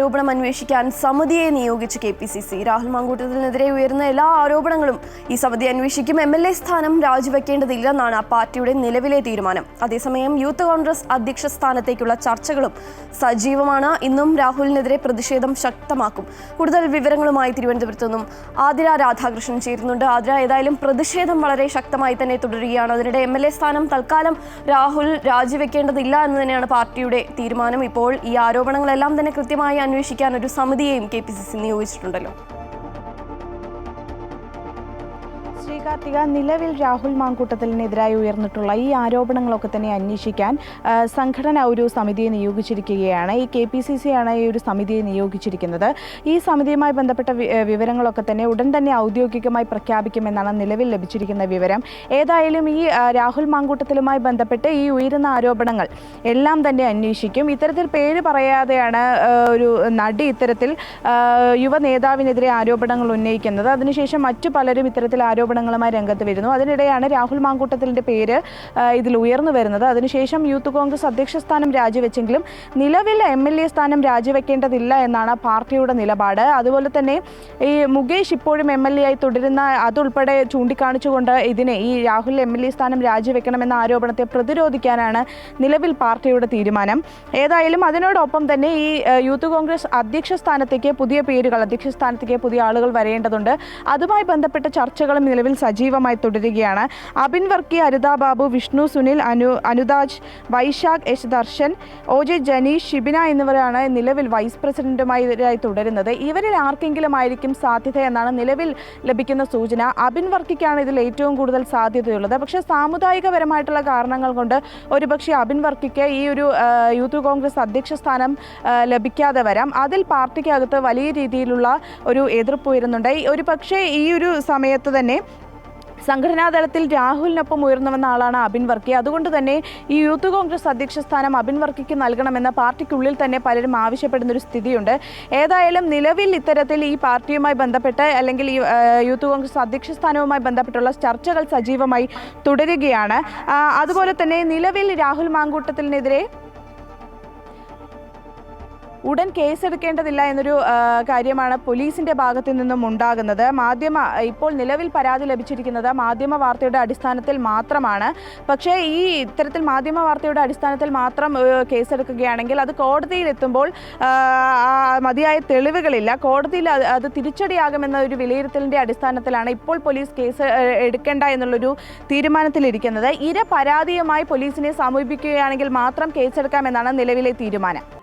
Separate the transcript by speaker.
Speaker 1: ആരോപണം അന്വേഷിക്കാൻ സമിതിയെ നിയോഗിച്ച് K P C C. Rahul മാങ്കൂട്ടത്തിനെതിരെ ഉയർന്ന എല്ലാ ആരോപണങ്ങളും ഈ സമിതി അന്വേഷിക്കും. എം എൽ എ സ്ഥാനം രാജിവെക്കേണ്ടതില്ലെന്നാണ് പാർട്ടിയുടെ നിലവിലെ തീരുമാനം. അതേസമയം യൂത്ത് കോൺഗ്രസ് അധ്യക്ഷ സ്ഥാനത്തേക്കുള്ള ചർച്ചകളും സജീവമാണ്. ഇന്നും രാഹുലിനെതിരെ പ്രതിഷേധം ശക്തമാക്കും. കൂടുതൽ വിവരങ്ങളുമായി തിരുവനന്തപുരത്ത് നിന്നും ആതിര രാധാകൃഷ്ണൻ ചേരുന്നുണ്ട്. ആതിര ഏതായാലും പ്രതിഷേധം വളരെ ശക്തമായി തന്നെ തുടരുകയാണ്. അതിനിടെ എം എൽ എ സ്ഥാനം തൽക്കാലം രാഹുൽ രാജിവെക്കേണ്ടതില്ല എന്ന് തന്നെയാണ് പാർട്ടിയുടെ തീരുമാനം. ഇപ്പോൾ ഈ ആരോപണങ്ങളെല്ലാം തന്നെ കൃത്യമായി അന്വേഷിക്കാൻ ഒരു സമിതിയെയും കെ പി സി സി നിയോഗിച്ചിട്ടുണ്ടല്ലോ.
Speaker 2: ശ്രീകാർത്തിക നിലവിൽ രാഹുൽ മാങ്കൂട്ടത്തിനെതിരായി ഉയർന്നിട്ടുള്ള ഈ ആരോപണങ്ങളൊക്കെ തന്നെ അന്വേഷിക്കാൻ സംഘടന ഒരു സമിതിയെ നിയോഗിച്ചിരിക്കുകയാണ്. ഈ കെ പി സി സി ആണ് ഈ ഒരു സമിതിയെ നിയോഗിച്ചിരിക്കുന്നത്. ഈ സമിതിയുമായി ബന്ധപ്പെട്ട വിവരങ്ങളൊക്കെ തന്നെ ഉടൻ തന്നെ ഔദ്യോഗികമായി പ്രഖ്യാപിക്കുമെന്നാണ് നിലവിൽ ലഭിച്ചിരിക്കുന്ന വിവരം. ഏതായാലും ഈ രാഹുൽ മാങ്കൂട്ടത്തിലുമായി ബന്ധപ്പെട്ട് ഈ ഉയരുന്ന ആരോപണങ്ങൾ എല്ലാം തന്നെ അന്വേഷിക്കും. ഇത്തരത്തിൽ പേര് പറയാതെയാണ് ഒരു നടി ഇത്തരത്തിൽ യുവ നേതാവിനെതിരെ ആരോപണങ്ങൾ ഉന്നയിക്കുന്നത്. അതിനുശേഷം മറ്റു പലരും ഇത്തരത്തിൽ ആരോപണങ്ങളുമായി രംഗത്ത് വരുന്നു. അതിനിടെയാണ് രാഹുൽ മാങ്കൂട്ടത്തിലിന്റെ പേര് ഇതിൽ ഉയർന്നു വരുന്നത്. അതിനുശേഷം യൂത്ത് കോൺഗ്രസ് അധ്യക്ഷ സ്ഥാനം രാജിവെച്ചെങ്കിലും നിലവിൽ എം എൽ എ സ്ഥാനം രാജിവെക്കേണ്ടതില്ല എന്നാണ് പാർട്ടിയുടെ നിലപാട്. അതുപോലെ തന്നെ ഈ മുകേഷ് ഇപ്പോഴും എം എൽ എ ആയി തുടരുന്ന അതുൾപ്പെടെ ചൂണ്ടിക്കാണിച്ചുകൊണ്ട് ഇതിനെ ഈ രാഹുൽ എം എൽ എ സ്ഥാനം രാജിവെക്കണമെന്ന ആരോപണത്തെ പ്രതിരോധിക്കാനാണ് നിലവിൽ പാർട്ടിയുടെ തീരുമാനം. ഏതായാലും അതിനോടൊപ്പം തന്നെ ഈ യൂത്ത് കോൺഗ്രസ് അധ്യക്ഷ സ്ഥാനത്തേക്ക് പുതിയ പേരുകൾ അധ്യക്ഷ സ്ഥാനത്തേക്ക് പുതിയ ആളുകൾ വരേണ്ടതുണ്ട്. അതുമായി ബന്ധപ്പെട്ട ചർച്ചകളും നിലവിൽ സജീവമായി തുടരുകയാണ്. Abin Varkey Haritha Babu Vishnu Sunil Anu Anutaj Vaisakh S Darshan O J Janeesh Shibina എന്നിവരാണ് നിലവിൽ വൈസ് പ്രസിഡന്റുമായി തുടരുന്നത്. ഇവരിൽ ആർക്കെങ്കിലും ആയിരിക്കും സാധ്യത എന്നാണ് നിലവിൽ ലഭിക്കുന്ന സൂചന. അബിൻ വർക്കിക്കാണ് ഇതിൽ ഏറ്റവും കൂടുതൽ സാധ്യതയുള്ളത്. പക്ഷേ സാമുദായികപരമായിട്ടുള്ള കാരണങ്ങൾ കൊണ്ട് ഒരുപക്ഷെ അബിൻ വർക്കിക്ക് ഈ ഒരു യൂത്ത് കോൺഗ്രസ് അധ്യക്ഷ സ്ഥാനം ലഭിക്കാതെ വരാം. അതിൽ പാർട്ടിക്കകത്ത് വലിയ രീതിയിലുള്ള ഒരു എതിർപ്പ് ഉയരുന്നുണ്ട്. ഒരു പക്ഷേ ഈ ഒരു സമയത്ത് തന്നെ സംഘടനാ തലത്തിൽ രാഹുലിനൊപ്പം ഉയർന്നു വന്ന ആളാണ് അബിൻ വർക്കി. അതുകൊണ്ട് തന്നെ ഈ യൂത്ത് കോൺഗ്രസ് അധ്യക്ഷ സ്ഥാനം അബിൻ വർക്കിക്ക് നൽകണമെന്ന പാർട്ടിക്കുള്ളിൽ തന്നെ പലരും ആവശ്യപ്പെടുന്ന ഒരു സ്ഥിതിയുണ്ട്. ഏതായാലും നിലവിൽ ഇത്തരത്തിൽ ഈ പാർട്ടിയുമായി ബന്ധപ്പെട്ട് അല്ലെങ്കിൽ ഈ യൂത്ത് കോൺഗ്രസ് അധ്യക്ഷ സ്ഥാനവുമായി ബന്ധപ്പെട്ടുള്ള ചർച്ചകൾ സജീവമായി തുടരുകയാണ്. അതുപോലെ തന്നെ നിലവിൽ രാഹുൽ മാങ്കൂട്ടത്തിനെതിരെ ഉടൻ കേസെടുക്കേണ്ടതില്ല എന്നൊരു കാര്യമാണ് പോലീസിന്റെ ഭാഗത്തു നിന്നും ഉണ്ടാകുന്നത്. മാധ്യമ ഇപ്പോൾ നിലവിൽ പരാതി ലഭിച്ചിരിക്കുന്നത് മാധ്യമ വാർത്തയുടെ അടിസ്ഥാനത്തിൽ മാത്രമാണ്. പക്ഷേ ഈ ഇത്തരത്തിൽ മാധ്യമ വാർത്തയുടെ അടിസ്ഥാനത്തിൽ മാത്രം കേസെടുക്കുകയാണെങ്കിൽ അത് ആ, മതിയായ തെളിവുകളില്ല. കോടതിയിൽ അത് തിരിച്ചടിയാകുമെന്ന ഒരു വിലയിരുത്തലിന്റെ അടിസ്ഥാനത്തിലാണ് ഇപ്പോൾ പോലീസ് കേസ് എടുക്കേണ്ട എന്നുള്ളൊരു തീരുമാനത്തിലിരിക്കുന്നത്. ഇര പരാതിയുമായി പോലീസിനെ സമീപിക്കുകയാണെങ്കിൽ മാത്രം കേസെടുക്കാമെന്നാണ് നിലവിലെ തീരുമാനം.